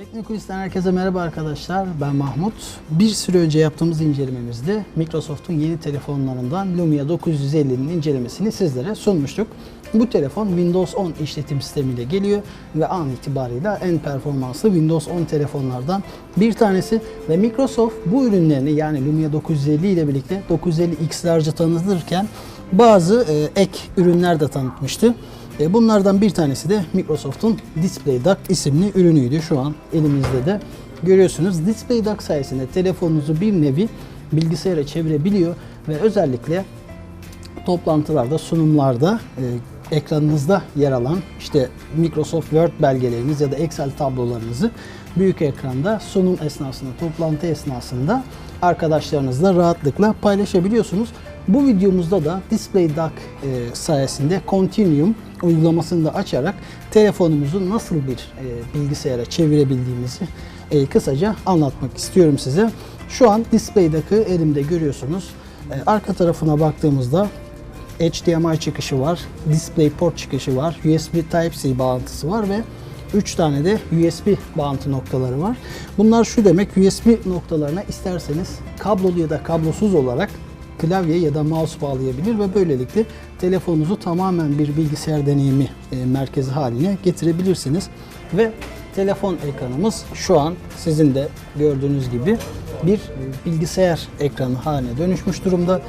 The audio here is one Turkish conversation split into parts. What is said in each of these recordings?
Teknokulis'ten herkese merhaba arkadaşlar. Ben Mahmut. Bir süre önce yaptığımız incelememizde Microsoft'un yeni telefonlarından Lumia 950'nin incelemesini sizlere sunmuştuk. Bu telefon Windows 10 işletim sistemiyle geliyor ve an itibarıyla en performanslı Windows 10 telefonlardan bir tanesi ve Microsoft bu ürünlerini yani Lumia 950 ile birlikte 950 X'lerce tanıtırken bazı e, ek ürünler de tanıtmıştı. E, Bunlardan bir tanesi de Microsoft'un Display Dock isimli ürünüydü. Şu an elimizde de görüyorsunuz. Display Dock sayesinde telefonunuzu bir nevi bilgisayara çevirebiliyor ve özellikle toplantılarda, sunumlarda e, ekranınızda yer alan işte Microsoft Word belgeleriniz ya da Excel tablolarınızı büyük ekranda sunum esnasında, toplantı esnasında arkadaşlarınızla rahatlıkla paylaşabiliyorsunuz. Bu videomuzda da Display Dock e, sayesinde Continuum uygulamasını da açarak telefonumuzu nasıl bir e, bilgisayara çevirebildiğimizi e, kısaca anlatmak istiyorum size. Şu an Display Dock'ı elimde görüyorsunuz. Arka tarafına baktığımızda HDMI çıkışı var, DisplayPort çıkışı var, USB Type-C bağlantısı var ve 3 tane de USB bağlantı noktaları var. Bunlar şu demek USB noktalarına isterseniz kablolu ya da kablosuz olarak klavye ya da mouse bağlayabilir ve böylelikle telefonunuzu tamamen bir bilgisayar deneyimi e, merkezi haline getirebilirsiniz. Ve telefon ekranımız şu an sizin de gördüğünüz gibi bir bilgisayar ekranı haline dönüşmüş durumda.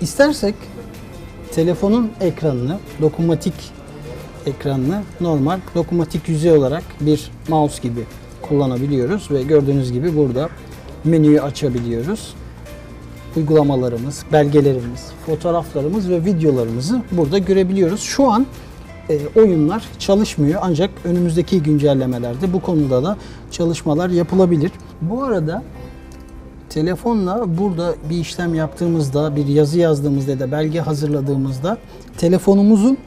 İstersek telefonun ekranını, dokunmatik ekranını normal dokunmatik yüzey olarak bir mouse gibi kullanabiliyoruz ve gördüğünüz gibi burada menüyü açabiliyoruz. Uygulamalarımız, belgelerimiz, fotoğraflarımız ve videolarımızı burada görebiliyoruz. Şu an e, oyunlar çalışmıyor ancak önümüzdeki güncellemelerde bu konuda da çalışmalar yapılabilir. Bu arada telefonla burada bir işlem yaptığımızda, bir yazı yazdığımızda ya da belge hazırladığımızda telefonumuzun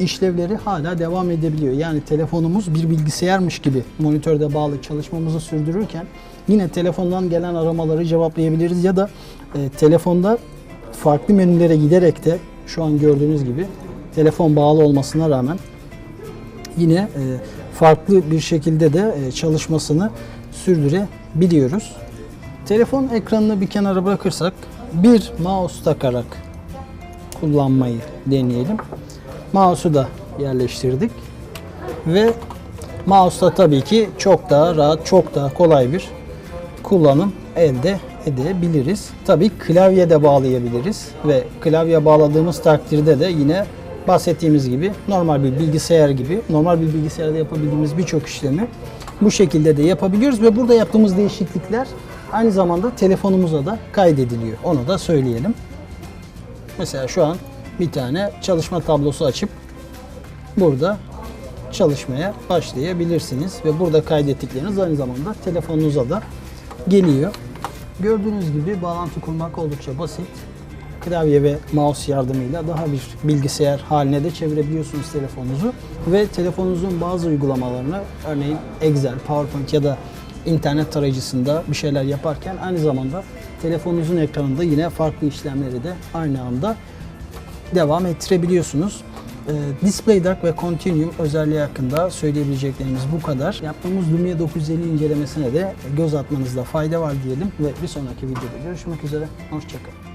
işlevleri hala devam edebiliyor. Yani telefonumuz bir bilgisayarmış gibi monitörde bağlı çalışmamızı sürdürürken yine telefondan gelen aramaları cevaplayabiliriz ya da e, telefonda farklı menülere giderek de şu an gördüğünüz gibi telefon bağlı olmasına rağmen yine e, farklı bir şekilde de e, çalışmasını sürdürebiliyoruz. Telefon ekranını bir kenara bırakırsak bir mouse takarak kullanmayı deneyelim. Mouse'u da yerleştirdik. Ve mouse'la tabii ki çok daha rahat, çok daha kolay bir kullanım elde edebiliriz. Tabii klavye de bağlayabiliriz ve klavye bağladığımız takdirde de yine bahsettiğimiz gibi normal bir bilgisayar gibi, normal bir bilgisayarda yapabildiğimiz birçok işlemi bu şekilde de yapabiliyoruz ve burada yaptığımız değişiklikler aynı zamanda telefonumuza da kaydediliyor. Onu da söyleyelim. Mesela şu an bir tane çalışma tablosu açıp burada çalışmaya başlayabilirsiniz ve burada kaydettikleriniz aynı zamanda telefonunuza da geliyor. Gördüğünüz gibi bağlantı kurmak oldukça basit. Klavye ve mouse yardımıyla daha bir bilgisayar haline de çevirebiliyorsunuz telefonunuzu ve telefonunuzun bazı uygulamalarını örneğin Excel, PowerPoint ya da internet tarayıcısında bir şeyler yaparken aynı zamanda telefonunuzun ekranında yine farklı işlemleri de aynı anda devam ettirebiliyorsunuz. Ee, Display Dock ve Continuum özelliği hakkında söyleyebileceklerimiz bu kadar. Yaptığımız Lumia 950 incelemesine de göz atmanızda fayda var diyelim ve bir sonraki videoda görüşmek üzere. Hoşçakalın.